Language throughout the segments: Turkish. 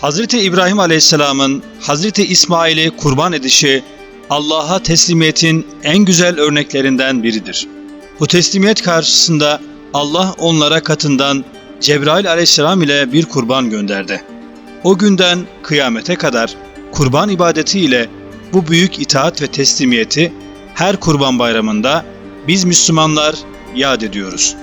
Hazreti İbrahim Aleyhisselam'ın Hazreti İsmail'i kurban edişi Allah'a teslimiyetin en güzel örneklerinden biridir. Bu teslimiyet karşısında Allah onlara katından Cebrail Aleyhisselam ile bir kurban gönderdi. O günden kıyamete kadar kurban ibadeti ile bu büyük itaat ve teslimiyeti her kurban bayramında biz Müslümanlar yad ediyoruz.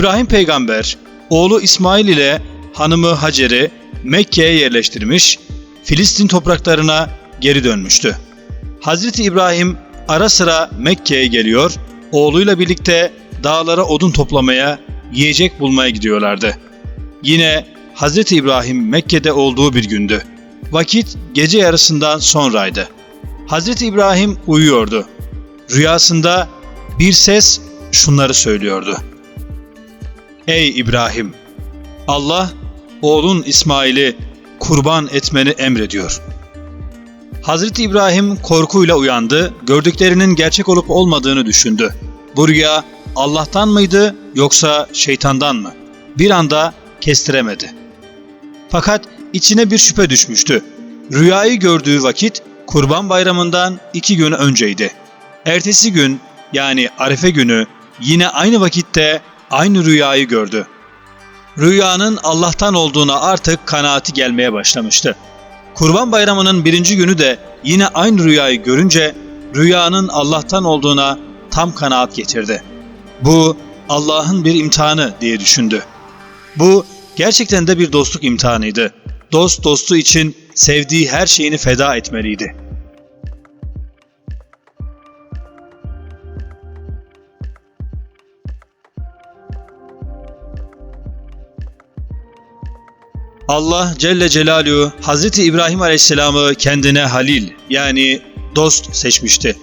İbrahim peygamber oğlu İsmail ile hanımı Hacer'i Mekke'ye yerleştirmiş, Filistin topraklarına geri dönmüştü. Hazreti İbrahim ara sıra Mekke'ye geliyor, oğluyla birlikte dağlara odun toplamaya, yiyecek bulmaya gidiyorlardı. Yine Hazreti İbrahim Mekke'de olduğu bir gündü. Vakit gece yarısından sonraydı. Hazreti İbrahim uyuyordu. Rüyasında bir ses şunları söylüyordu. Ey İbrahim! Allah oğlun İsmail'i kurban etmeni emrediyor. Hazreti İbrahim korkuyla uyandı, gördüklerinin gerçek olup olmadığını düşündü. Bu rüya Allah'tan mıydı yoksa şeytandan mı? Bir anda kestiremedi. Fakat içine bir şüphe düşmüştü. Rüyayı gördüğü vakit Kurban Bayramı'ndan iki gün önceydi. Ertesi gün yani Arefe günü yine aynı vakitte aynı rüyayı gördü. Rüyanın Allah'tan olduğuna artık kanaati gelmeye başlamıştı. Kurban Bayramı'nın birinci günü de yine aynı rüyayı görünce rüyanın Allah'tan olduğuna tam kanaat getirdi. Bu Allah'ın bir imtihanı diye düşündü. Bu gerçekten de bir dostluk imtihanıydı. Dost dostu için sevdiği her şeyini feda etmeliydi. Allah Celle Celaluhu Hazreti İbrahim Aleyhisselam'ı kendine halil yani dost seçmişti.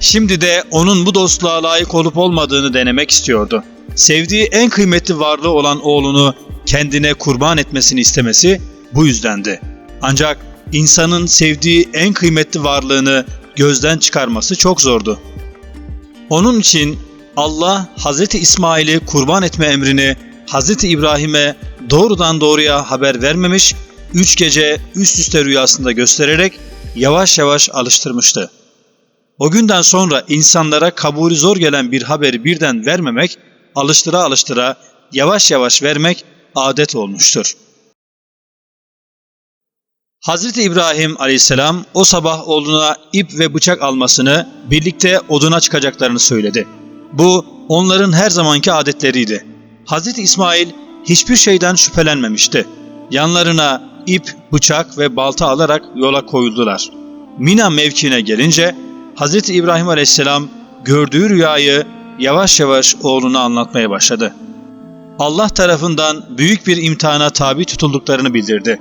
Şimdi de onun bu dostluğa layık olup olmadığını denemek istiyordu. Sevdiği en kıymetli varlığı olan oğlunu kendine kurban etmesini istemesi bu yüzdendi. Ancak insanın sevdiği en kıymetli varlığını gözden çıkarması çok zordu. Onun için Allah Hazreti İsmail'i kurban etme emrini Hazreti İbrahim'e doğrudan doğruya haber vermemiş, üç gece üst üste rüyasında göstererek yavaş yavaş alıştırmıştı. O günden sonra insanlara kabulü zor gelen bir haberi birden vermemek, alıştıra alıştıra yavaş yavaş vermek adet olmuştur. Hazreti İbrahim aleyhisselam o sabah oğluna ip ve bıçak almasını, birlikte oduna çıkacaklarını söyledi. Bu onların her zamanki adetleriydi. Hazreti İsmail hiçbir şeyden şüphelenmemişti. Yanlarına ip, bıçak ve balta alarak yola koyuldular. Mina mevkine gelince Hazreti İbrahim Aleyhisselam gördüğü rüyayı yavaş yavaş oğluna anlatmaya başladı. Allah tarafından büyük bir imtihana tabi tutulduklarını bildirdi.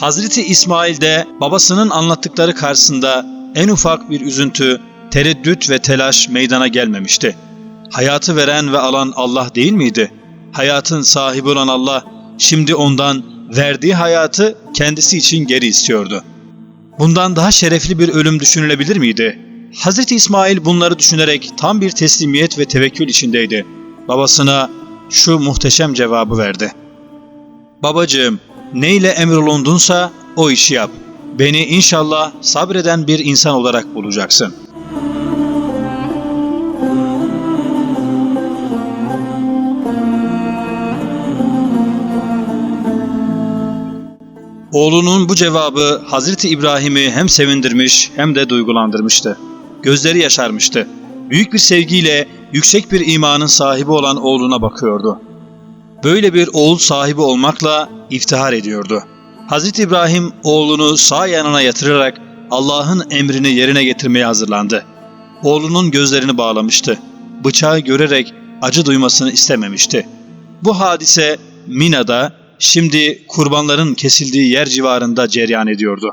Hazreti İsmail de babasının anlattıkları karşısında en ufak bir üzüntü, tereddüt ve telaş meydana gelmemişti. Hayatı veren ve alan Allah değil miydi? Hayatın sahibi olan Allah şimdi ondan verdiği hayatı kendisi için geri istiyordu. Bundan daha şerefli bir ölüm düşünülebilir miydi? Hz. İsmail bunları düşünerek tam bir teslimiyet ve tevekkül içindeydi. Babasına şu muhteşem cevabı verdi. Babacığım, neyle emrolundunsa o işi yap. Beni inşallah sabreden bir insan olarak bulacaksın. Oğlunun bu cevabı Hazreti İbrahim'i hem sevindirmiş hem de duygulandırmıştı. Gözleri yaşarmıştı. Büyük bir sevgiyle yüksek bir imanın sahibi olan oğluna bakıyordu. Böyle bir oğul sahibi olmakla iftihar ediyordu. Hazreti İbrahim oğlunu sağ yanına yatırarak Allah'ın emrini yerine getirmeye hazırlandı. Oğlunun gözlerini bağlamıştı. Bıçağı görerek acı duymasını istememişti. Bu hadise Mina'da şimdi kurbanların kesildiği yer civarında cereyan ediyordu.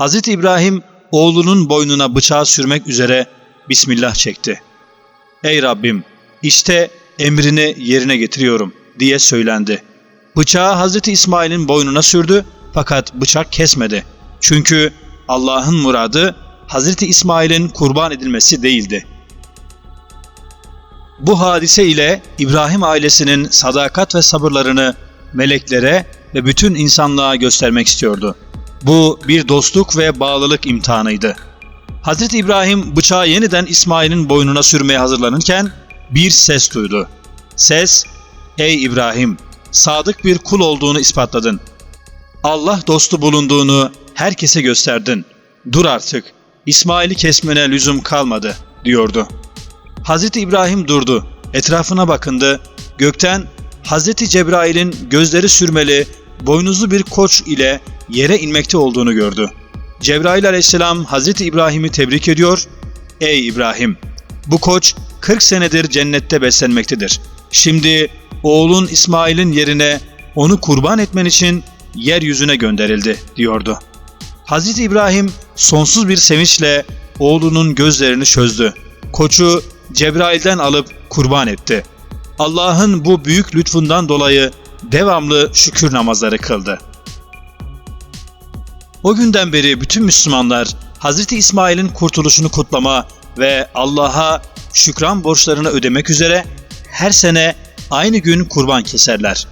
Hz. İbrahim oğlunun boynuna bıçağı sürmek üzere Bismillah çekti. Ey Rabbim işte emrini yerine getiriyorum diye söylendi. Bıçağı Hz. İsmail'in boynuna sürdü fakat bıçak kesmedi. Çünkü Allah'ın muradı Hazreti İsmail'in kurban edilmesi değildi. Bu hadise ile İbrahim ailesinin sadakat ve sabırlarını meleklere ve bütün insanlığa göstermek istiyordu. Bu bir dostluk ve bağlılık imtihanıydı. Hazreti İbrahim bıçağı yeniden İsmail'in boynuna sürmeye hazırlanırken bir ses duydu. Ses, ''Ey İbrahim, sadık bir kul olduğunu ispatladın. Allah dostu bulunduğunu herkese gösterdin. Dur artık, İsmail'i kesmene lüzum kalmadı.'' diyordu. Hazreti İbrahim durdu, etrafına bakındı, gökten Hazreti Cebrail'in gözleri sürmeli, boynuzlu bir koç ile yere inmekte olduğunu gördü. Cebrail aleyhisselam Hazreti İbrahim'i tebrik ediyor. Ey İbrahim! Bu koç 40 senedir cennette beslenmektedir. Şimdi oğlun İsmail'in yerine onu kurban etmen için yeryüzüne gönderildi diyordu. Hazreti İbrahim sonsuz bir sevinçle oğlunun gözlerini çözdü. Koçu Cebrail'den alıp kurban etti. Allah'ın bu büyük lütfundan dolayı devamlı şükür namazları kıldı. O günden beri bütün Müslümanlar Hazreti İsmail'in kurtuluşunu kutlama ve Allah'a şükran borçlarını ödemek üzere her sene aynı gün kurban keserler.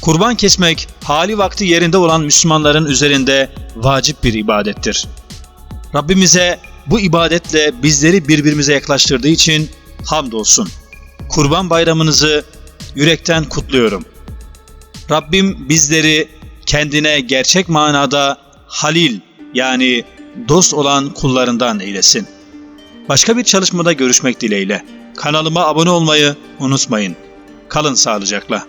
Kurban kesmek hali vakti yerinde olan Müslümanların üzerinde vacip bir ibadettir. Rabbimize bu ibadetle bizleri birbirimize yaklaştırdığı için hamdolsun. Kurban bayramınızı yürekten kutluyorum. Rabbim bizleri kendine gerçek manada halil yani dost olan kullarından eylesin. Başka bir çalışmada görüşmek dileğiyle. Kanalıma abone olmayı unutmayın. Kalın sağlıcakla.